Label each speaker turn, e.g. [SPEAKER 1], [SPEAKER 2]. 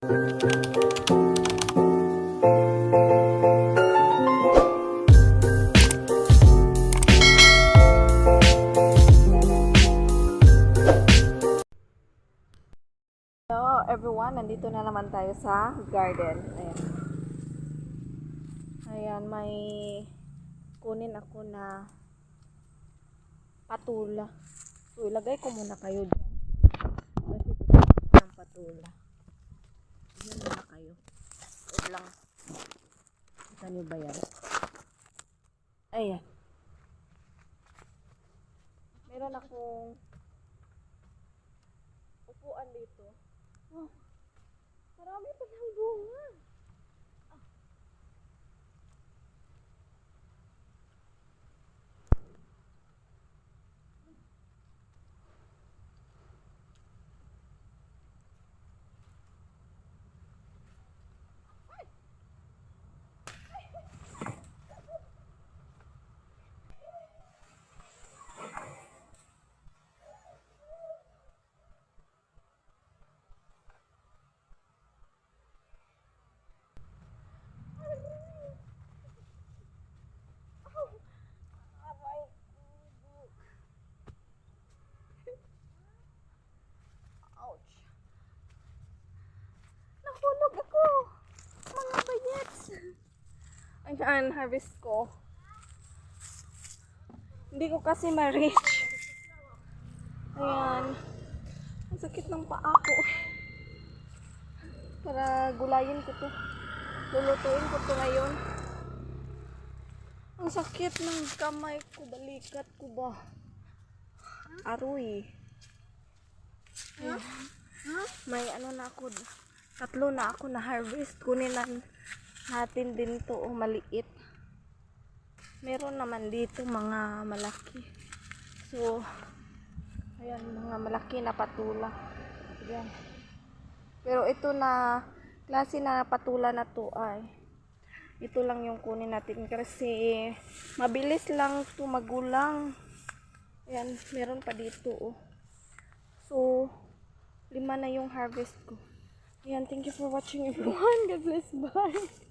[SPEAKER 1] Hello everyone, nandito na naman tayo sa garden. Ayan. Ayan, may kunin ako na patula. So, ilagay ko muna kayo dyan. Kasi ito ng patula. Diyan muna kayo. Wait lang. Niyo ba yan? Ayan. Meron akong upuan dito. Oh, marami pa ng bunga. Ayan, harvest ko. Hindi ko kasi ma-reach. Ayan. Ang sakit ng paa ko. Para gulayin ko to. Lulutuin ko to ngayon. Ang sakit ng kamay ko, balikat ko ba? Aroy. Ayan. May ano na ako, tatlo na ako na harvest. Kunin na natin din to, oh, maliit. Meron naman dito mga malaki. So, ayan, mga malaki na patula. Ayan. Pero ito na, klase na patula na to ay, ito lang yung kunin natin kasi mabilis lang to magulang. Ayan, meron pa dito oh. So, lima na yung harvest ko. Ayan, thank you for watching everyone. God bless. Bye.